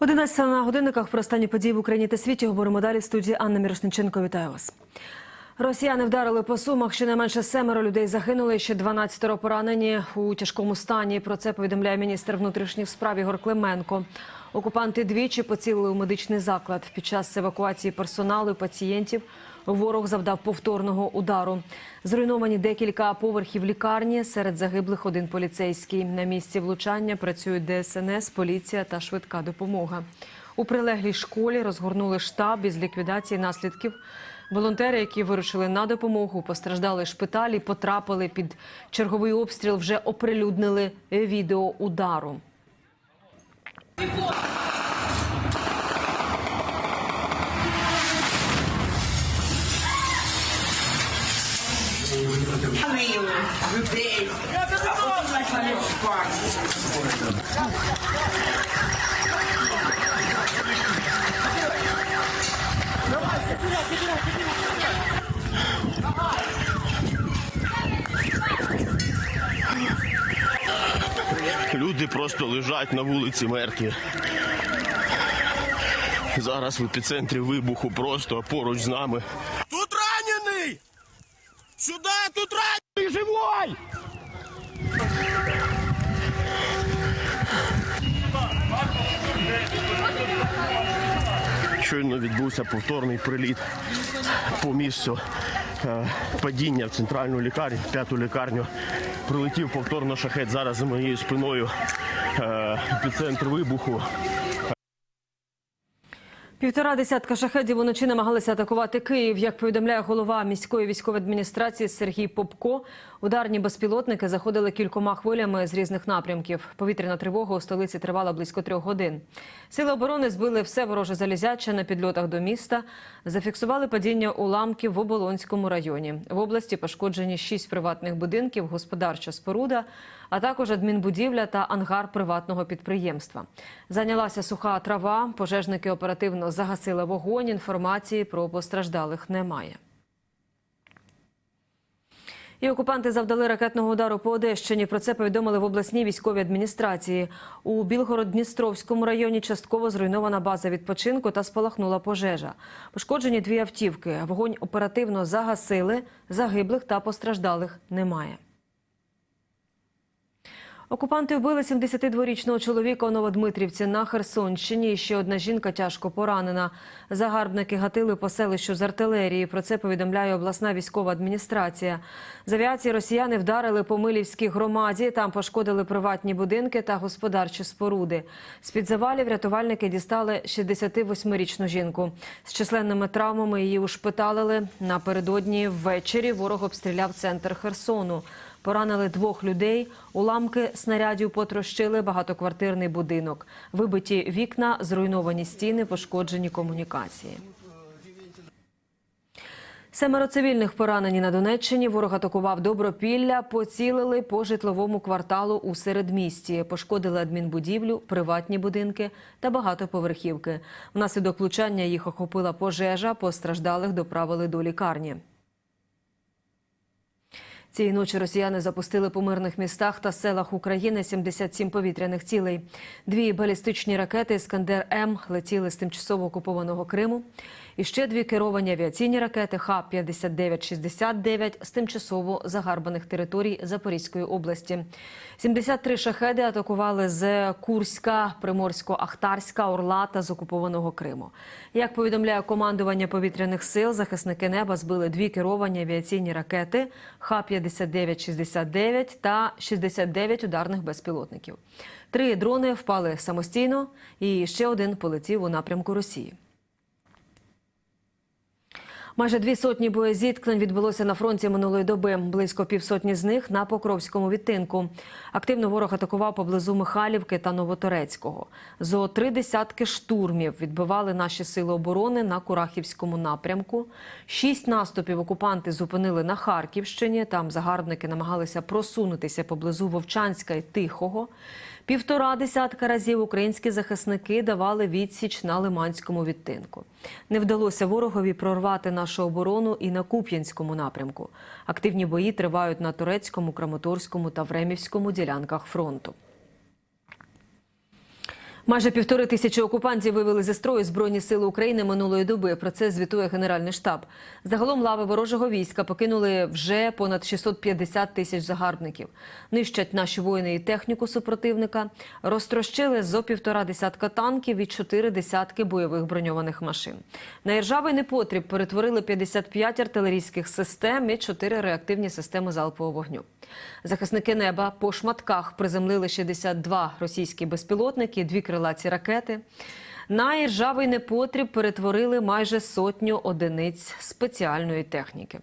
11 на годинниках про останні події в Україні та світі говоримо далі в студії Анна Мірошниченко. Вітаю вас. Росіяни вдарили по сумах. Щонайменше семеро людей загинули. Ще 12 поранені у тяжкому стані. Про це повідомляє міністр внутрішніх справ Ігор Клименко. Окупанти двічі поцілили у медичний заклад. Під час евакуації персоналу і пацієнтів ворог завдав повторного удару. Зруйновані декілька поверхів лікарні. Серед загиблих один поліцейський. На місці влучання працюють ДСНС, поліція та швидка допомога. У прилеглій школі розгорнули штаб із ліквідації наслідків. Волонтери, які вирушили на допомогу, постраждали шпиталі, потрапили під черговий обстріл, вже оприлюднили відео удару. Мило. Люди просто лежать на вулиці мертві. Зараз в епіцентрі вибуху просто поруч з нами. Тут ранений! Сюди, тут ранений живой! Щойно відбувся повторний приліт по місцю е, падіння в центральну лікарню, в п'яту лікарню. Прилетів повторно шахет зараз за моєю спиною. Е, Епіцентр вибуху. Півтора десятка шахедів уночі намагалися атакувати Київ. Як повідомляє голова міської військової адміністрації Сергій Попко, ударні безпілотники заходили кількома хвилями з різних напрямків. Повітряна тривога у столиці тривала близько трьох годин. Сили оборони збили все вороже залізяче на підльотах до міста. Зафіксували падіння уламків в Оболонському районі. В області пошкоджені шість приватних будинків, господарча споруда, а також адмінбудівля та ангар приватного підприємства. Зайнялася суха трава. Пожежники оперативно загасили вогонь. Інформації про постраждалих немає. І окупанти завдали ракетного удару по Одещині. Про це повідомили в обласній військовій адміністрації. У Білгород-Дністровському районі частково зруйнована база відпочинку та спалахнула пожежа. Пошкоджені дві автівки. Вогонь оперативно загасили. Загиблих та постраждалих немає. Окупанти вбили 72-річного чоловіка у Новодмитрівці на Херсонщині. Ще одна жінка тяжко поранена. Загарбники гатили по селищу з артилерії. Про це повідомляє обласна військова адміністрація. З авіації росіяни вдарили по Милівській громаді. Там пошкодили приватні будинки та господарчі споруди. З-під завалів рятувальники дістали 68-річну жінку. З численними травмами її ушпиталили. Напередодні ввечері ворог обстріляв центр Херсону. Поранили двох людей. Уламки снарядів потрощили багатоквартирний будинок. Вибиті вікна, зруйновані стіни, пошкоджені комунікації. Семеро цивільних поранені на Донеччині. Ворог атакував Добропілля, поцілили по житловому кварталу у середмісті. Пошкодили адмінбудівлю, приватні будинки та багатоповерхівки. Внаслідок влучання їх охопила пожежа. Постраждалих доправили до лікарні. Цієї ночі росіяни запустили по мирних містах та селах України 77 повітряних цілей. Дві балістичні ракети «Іскандер М» летіли з тимчасово окупованого Криму. І ще дві керовані авіаційні ракети Х-59-69 з тимчасово загарбаних територій Запорізької області. 73 шахеди атакували з Курська, Приморсько-Ахтарська, Орла та з окупованого Криму. Як повідомляє командування повітряних сил, захисники неба збили дві керовані авіаційні ракети Х-59-69 та 69 ударних безпілотників. Три дрони впали самостійно, і ще один полетів у напрямку Росії. Майже дві сотні боєзіткнень відбулося на фронті минулої доби. Близько півсотні з них на Покровському відтинку. Активно ворог атакував поблизу Михайлівки та Новоторецького. Зо три десятки штурмів відбивали наші сили оборони на Курахівському напрямку. Шість наступів окупанти зупинили на Харківщині. Там загарбники намагалися просунутися поблизу Вовчанська і Тихого. Півтора десятка разів українські захисники давали відсіч на Лиманському відтинку. Не вдалося ворогові прорвати нашу оборону і на Куп'янському напрямку. Активні бої тривають на Турецькому, Краматорському та Времівському ділянках фронту. Майже півтори тисячі окупантів вивели зі строю Збройні сили України минулої доби. Про це звітує Генеральний штаб. Загалом лави ворожого війська покинули вже понад 650 тисяч загарбників. Нищать наші воїни і техніку супротивника. Розтрощили зо півтора десятка танків і чотири десятки бойових броньованих машин. На іржавий непотріб перетворили 55 артилерійських систем і 4 реактивні системи залпового вогню. Захисники неба по шматках приземлили 62 російські безпілотники, дві крилаті ракети. На іржавий непотріб перетворили майже сотню одиниць спеціальної техніки.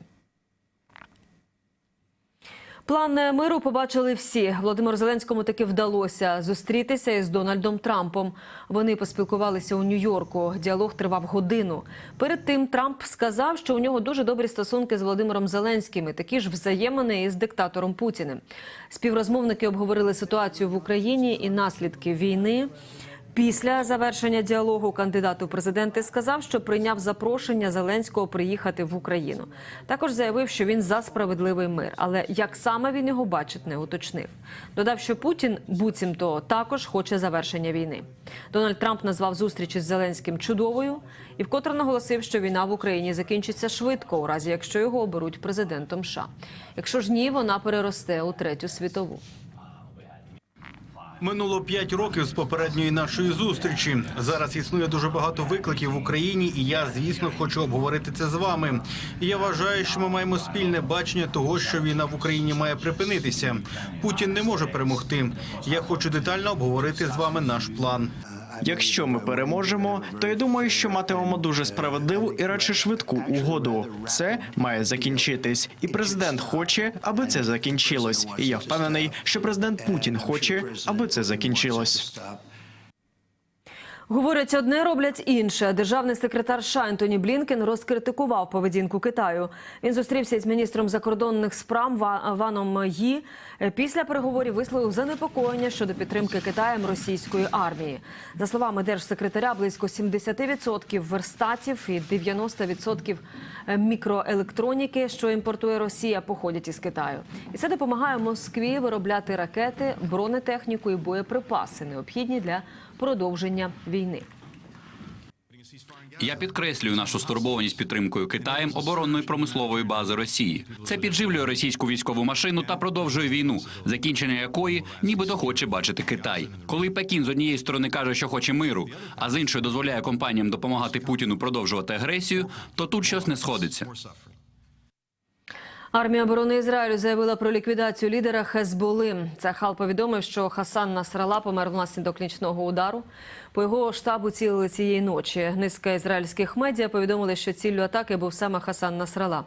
План миру побачили всі. Володимиру Зеленському таки вдалося зустрітися із Дональдом Трампом. Вони поспілкувалися у Нью-Йорку. Діалог тривав годину. Перед тим Трамп сказав, що у нього дуже добрі стосунки з Володимиром Зеленським, і такі ж взаємини із диктатором Путіним. Співрозмовники обговорили ситуацію в Україні і наслідки війни. Після завершення діалогу кандидат у президенти сказав, що прийняв запрошення Зеленського приїхати в Україну. Також заявив, що він за справедливий мир, але як саме він його бачить, не уточнив. Додав, що Путін буцімто також хоче завершення війни. Дональд Трамп назвав зустріч із Зеленським чудовою і вкотре наголосив, що війна в Україні закінчиться швидко, у разі якщо його оберуть президентом США. Якщо ж ні, вона переросте у третю світову. Минуло п'ять років з попередньої нашої зустрічі. Зараз існує дуже багато викликів в Україні, і я, звісно, хочу обговорити це з вами. Я вважаю, що ми маємо спільне бачення того, що війна в Україні має припинитися. Путін не може перемогти. Я хочу детально обговорити з вами наш план. Якщо ми переможемо, то я думаю, що матимемо дуже справедливу і радше швидку угоду. Це має закінчитись, і президент хоче, аби це закінчилось. І я впевнений, що президент Путін хоче, аби це закінчилось. Говорять одне, роблять інше. Державний секретар США Ентоні Блінкен розкритикував поведінку Китаю. Він зустрівся із міністром закордонних справ Ва- Ваном Ї. Після переговорів висловив занепокоєння щодо підтримки Китаєм російської армії. За словами держсекретаря, близько 70% верстатів і 90% мікроелектроніки, що імпортує Росія, походять із Китаю. І це допомагає Москві виробляти ракети, бронетехніку і боєприпаси, необхідні для продовження війни. Я підкреслюю нашу стурбованість підтримкою Китаєм оборонної промислової бази Росії. Це підживлює російську військову машину та продовжує війну, закінчення якої нібито хоче бачити Китай. Коли Пекін з однієї сторони каже, що хоче миру, а з іншої дозволяє компаніям допомагати Путіну продовжувати агресію, то тут щось не сходиться. Армія оборони Ізраїлю заявила про ліквідацію лідера Хезболи. Цахал повідомив, що Хасан Насрала помер внаслідок нічного удару. По його штабу цілили цієї ночі. Низка ізраїльських медіа повідомили, що ціллю атаки був саме Хасан Насрала.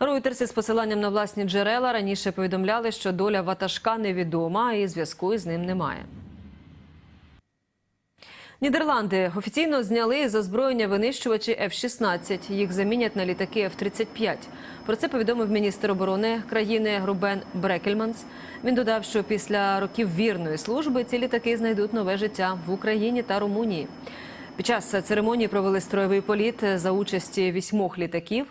Ройтерси з посиланням на власні джерела раніше повідомляли, що доля ватажка невідома і зв'язку із ним немає. Нідерланди офіційно зняли з озброєння винищувачі F-16. Їх замінять на літаки F-35. Про це повідомив міністр оборони країни Рубен Брекельманс. Він додав, що після років вірної служби ці літаки знайдуть нове життя в Україні та Румунії. Під час церемонії провели строєвий політ за участі вісьмох літаків.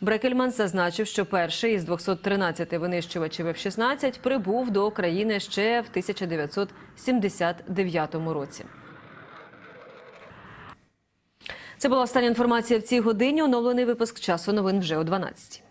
Брекельман зазначив, що перший із 213 винищувачів F-16 прибув до країни ще в 1979 році. Це була остання інформація в цій годині. Оновлений випуск часу новин вже о 12.